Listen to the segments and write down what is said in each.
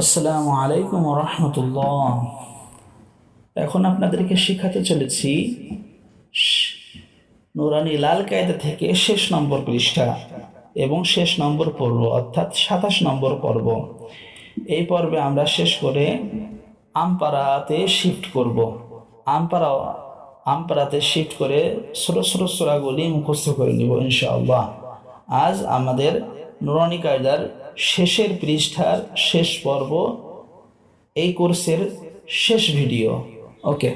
আসসালামু আলাইকুম রহমতুল্লাহ এখন আপনাদেরকে শেখাতে চলেছি নুরানি লাল কায়দা থেকে শেষ নম্বর পৃষ্ঠা এবং শেষ নম্বর পর্ব, অর্থাৎ সাতাশ নম্বর পর্ব। এই পর্বে আমরা শেষ করে আমপারাতে শিফট করব। আমপাড়া, আমপাড়াতে শিফট করে ছোট ছোট সোরাগুলি মুখস্থ করে নিব ইনশাআল্লাহ। আজ আমাদের নুরানি কায়দার শেষের পৃষ্ঠার শেষ পর্ব এই কোর্সের শেষ ভিডিও। ওকে।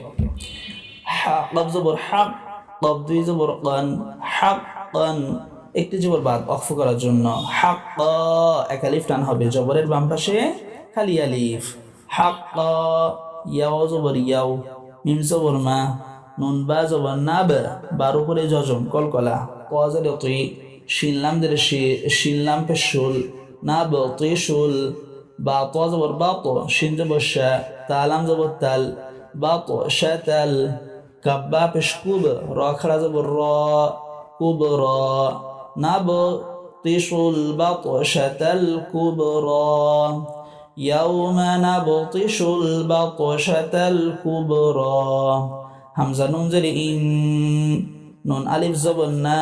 হাক জবর হাক দুই জবর হাক কান, একটি জবর বাদ অক্ষ করার জন্য। হাক একালিফ টান হবে। জবরের বাম পাশে খালি আলিফ। হাক ইয়াও জবর ইয়াও, মিম জবর মা, নুন বা জবর না বার উপরে জজম কলকলা কজলে তুই শিনলাম দের শিনলাম পেশুল না বে তুই শুল বা তো জবর বা তো শিন জবর শা তালাম জবর তাল বা তো শা তাল কাব্বা পেশকুব র খাড়া জবর র কুব র না বে তিশুল বা তো শা তাল কুব র يوم نبطش البطشة الكبرى همزة نون زر إن نون ألف زبنا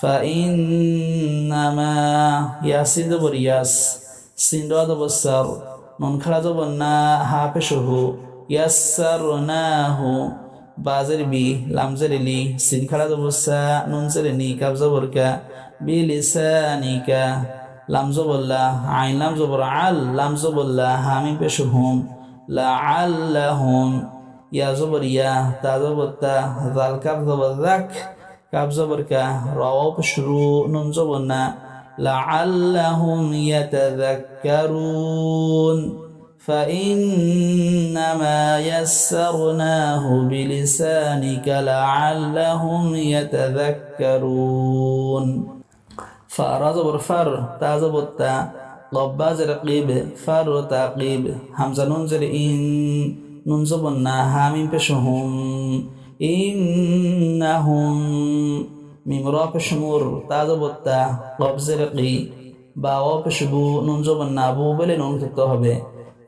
فإنما ياسين زبر ياس سين را زبر سر نون خرا زبر نا ها پشه يسرناه بازر بي لام زر لي سين خرا زبر سا نون زر ني كاب زبر كا بلسانك لام زبر لا عين لام زبر عل لام زبر لا هامين پشهم لعلهم يا زبر يا تا زبر تا ذال كاب زبر ذاك কাব জবর কা রাও শুরু নুন জবর না লাআল্লাহুম ইয়াতাযাক্কারুন فإنما يسرناه بلسانك لعلهم يتذكرون فارا زبر فر تا زبر تا ضبا زرقيب فر تعقيب همزة نون زر إن نون زبر نا هامين بشهم إنهم ميمرا بشمور تازو بطا قبزر قي باو بشبو ننزو بنابو بلي نون كتوهبه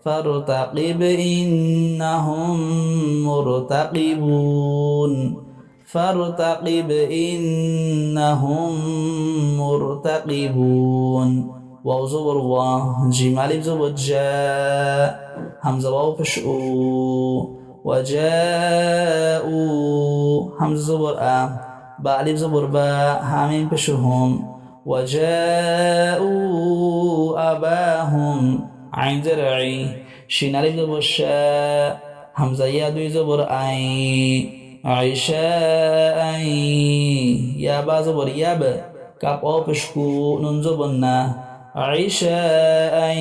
فارتقب إنهم مرتقبون فارتقب إنهم مرتقبون واو زبر وا جيم ألف زبر جاء همزة واو بشؤ وجاءوا همزة زبر آ با ألف زبر با همين بشهم وجاءوا أباهم عين زرعي شين ألف زبر شاء همزة يا دوي زبر أي عشاء يا با زبر ياب كاب أو بشكو نون زبرنا عشاء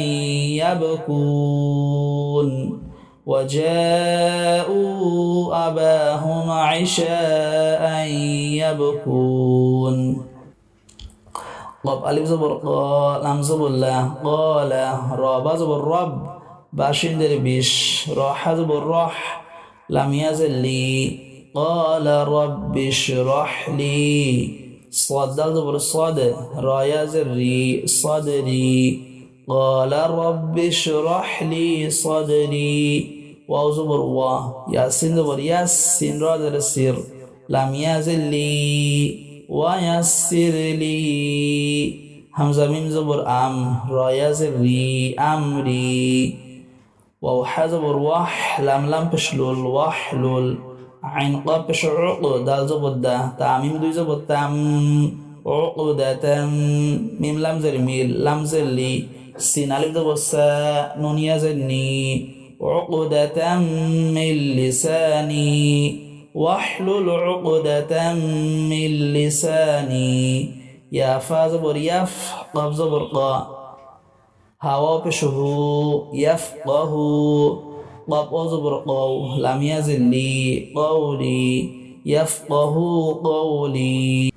يبكون وجاءوا أباهم عشاء يبكون قب ألف زبر قال لم زبر لا قال راب زبر رب باشين در بيش راح زبر راح لم يزل لي قال رب اشرح لي صاد دال زبر صاد را يزر ري صدري قال رب اشرح لي صدري واو زبر وا ياسين زبر ياس سين را در سير لم يزل لي ويسر لي همزة ميم زبر أم را يزر ري أمري واو ح زبر وح لم لم بشلول وحلول عين قاب بشعق دال زبر دا تعميم دوي زبر تام عقدة ميم لم زر ميل لم زر لي سين ألف دبوسا نون يزني عقدة من لساني. واحلل عقدة من لساني. يا فاز بور يف قبض برقا هوا بشه يفقه قبض برقا لم يزني قولي. يفقه قولي.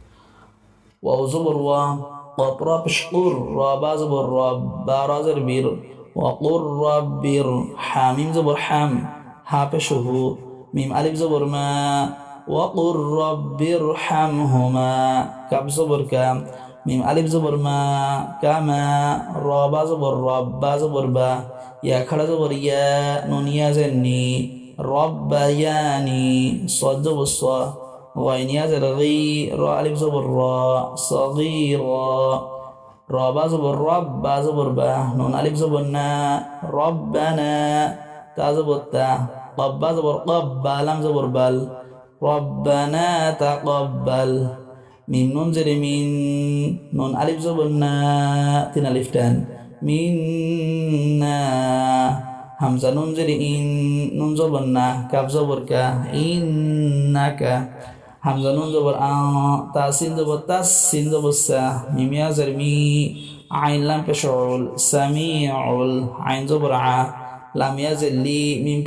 وزبر وام قاب رب شقر رب أزبر رب بارزر بير وقر رب بير حاميم زبر حام حابشه ميم ألف زبر ما وقر رب ارحمهما كاب زبر كام ميم ألف زبر ما كما رب زبر رب زبر با يا خلا زبر يا نون يا زني ربياني صد زبر wa in yazri ra alif zubur ra saghira. Ra ba zubur rab ba zubur ba. Nun alif zubur na rabbana. Ta zubur ta qab ba zubur qab ba lam zubur bal. Rabbana taqabbal min nun zari min non alif zubur na tina alif dan. Minna hamza nun zari in nun zubur na kaf zubur ka innaka. حمزة نون زبر آ تاسین زبر تاس سین زبر سا میم یا زر عین لام پیش عول سمیعول عین زبر ع لام یا زر میم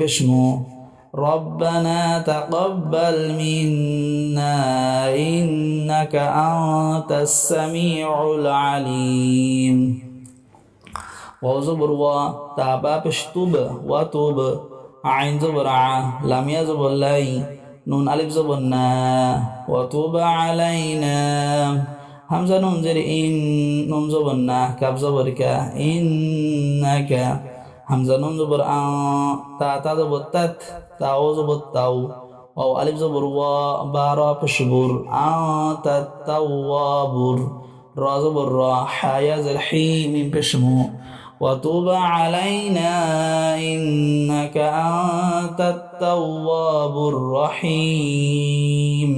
ربنا تقبل منا إنك أنت السميع العليم وزبر و تابا پشتوب و توب. عين زبر ع لم يزبر لي نون ألف زبرنا وتوب علينا همزة نون زر إن نون زبرنا كاب زبرك إنك Hamza নুন জবর আ তা তা জবর তাত তাও জবর তাও wow আলিফ জবর ওয়া বা রা পেশবুর আ তা তাওয়াবুর রা জবর রা হায়া জের হি মিম পেশমু وتب علينا إنك أنت التواب الرحيم.